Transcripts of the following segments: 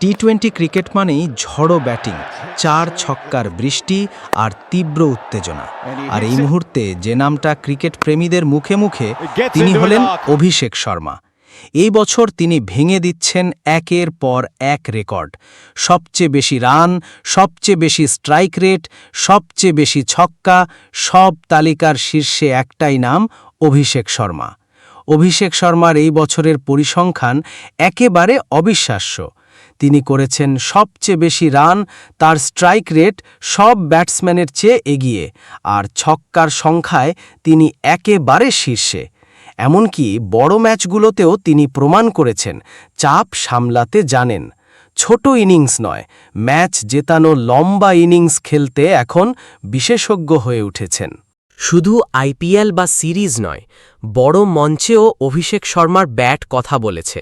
T twenty cricket মানেই ঝড়ো batting চার ছক্কার বৃষ্টি আর তীব্র উত্তেজনা। আর এই মুহূর্তে যে নামটা ক্রিকেট প্রেমীদের মুখে মুখে তিনি হলেন অভিষেক শর্মা। এই বছর তিনি ভেঙে দিচ্ছেন একের পর এক রেকর্ড। সবচেয়ে বেশি রান সবচেয়ে বেশি স্ট্রাইক রেট সবচেয়ে বেশি ছক্কা সব তালিকার শীর্ষে একটাই নাম অভিষেক শর্মা। অভিষেক শর্মার এই বছরের পরিসংখ্যান একেবারে অবিশ্বাস্য। তিনি করেছেন সবচেয়ে বেশি রান, তার স্ট্রাইক রেট সব ব্যাটসম্যানের চেয়ে এগিয়ে, আর ছক্কার সংখ্যায় তিনি একেবারে শীর্ষে। এমনকি বড় ম্যাচগুলোতেও তিনি প্রমাণ করেছেন, চাপ সামলাতে জানেন। ছোট ইনিংস নয়, ম্যাচ জেতানো লম্বা ইনিংস খেলতে এখন বিশেষজ্ঞ হয়ে উঠেছেন। শুধু আইপিএল বা সিরিজ নয়, বড় মঞ্চেও অভিষেক শর্মার ব্যাট কথা বলেছে।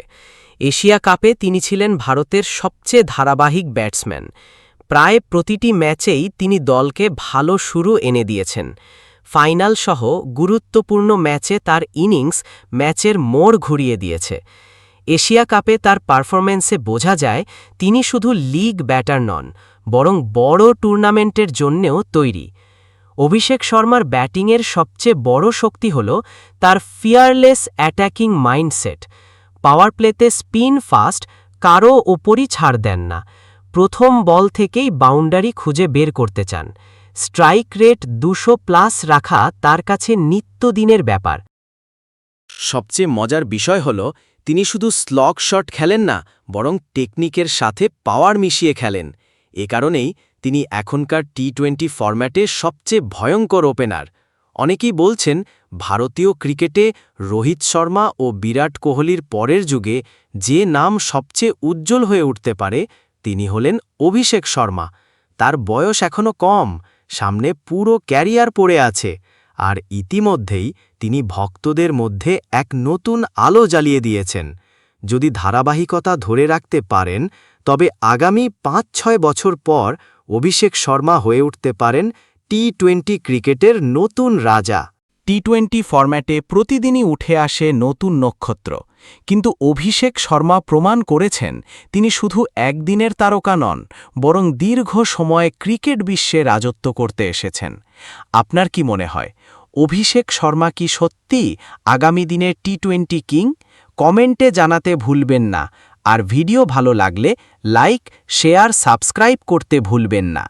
এশিয়া কাপে তিনি ছিলেন ভারতের সবচেয়ে ধারাবাহিক ব্যাটসম্যান। প্রায় প্রতিটি ম্যাচেই তিনি দলকে ভালো শুরু এনে দিয়েছেন। ফাইনাল সহ গুরুত্বপূর্ণ ম্যাচে তার ইনিংস ম্যাচের মোড় ঘুরিয়ে দিয়েছে। এশিয়া কাপে তার পারফরম্যান্সে বোঝা যায়, তিনি শুধু লিগ ব্যাটার নন, বরং বড় টুর্নামেন্টের জন্যেও তৈরি। অভিষেক শর্মার ব্যাটিংয়ের সবচেয়ে বড় শক্তি হল তার ফিয়ারলেস অ্যাটাকিং মাইন্ডসেট। পাওয়ার প্লেতে স্পিন ফাস্ট, কারও ওপরই ছাড় দেন না। প্রথম বল থেকেই বাউন্ডারি খুঁজে বের করতে চান। স্ট্রাইক রেট দুশো প্লাস রাখা তার কাছে নিত্যদিনের ব্যাপার। সবচেয়ে মজার বিষয় হল, তিনি শুধু স্লগ শট খেলেন না, বরং টেকনিকের সাথে পাওয়ার মিশিয়ে খেলেন। এ কারণেই তিনি এখনকার টি টোয়েন্টি ফরম্যাটে সবচেয়ে ভয়ঙ্কর ওপেনার। অনেকেই বলছেন, ভারতীয় ক্রিকেটে রোহিত শর্মা ও বিরাট কোহলির পরের যুগে যে নাম সবচেয়ে উজ্জ্বল হয়ে উঠতে পারে, তিনি হলেন অভিষেক শর্মা। তার বয়স এখনও কম, সামনে পুরো ক্যারিয়ার পড়ে আছে, আর ইতিমধ্যেই তিনি ভক্তদের মধ্যে এক নতুন আলো জ্বালিয়ে দিয়েছেন। যদি ধারাবাহিকতা ধরে রাখতে পারেন, তবে আগামী পাঁচ ছয় বছর পর অভিষেক শর্মা হয়ে উঠতে পারেন টি টোয়েন্টি ক্রিকেটের নতুন রাজা। টি টোয়েন্টি ফরম্যাটে প্রতিদিনই উঠে আসে নতুন নক্ষত্র। কিন্তু অভিষেক শর্মা প্রমাণ করেছেন, তিনি শুধু একদিনের তারকা নন, বরং দীর্ঘ সময় ক্রিকেট বিশ্বে রাজত্ব করতে এসেছেন। আপনার কি মনে হয়, অভিষেক শর্মা কি সত্যি আগামী দিনে টি টোয়েন্টি কিং? কমেন্টে জানাতে ভুলবেন না, আর ভিডিও ভালো লাগলে লাইক, শেয়ার, সাবস্ক্রাইব করতে ভুলবেন না।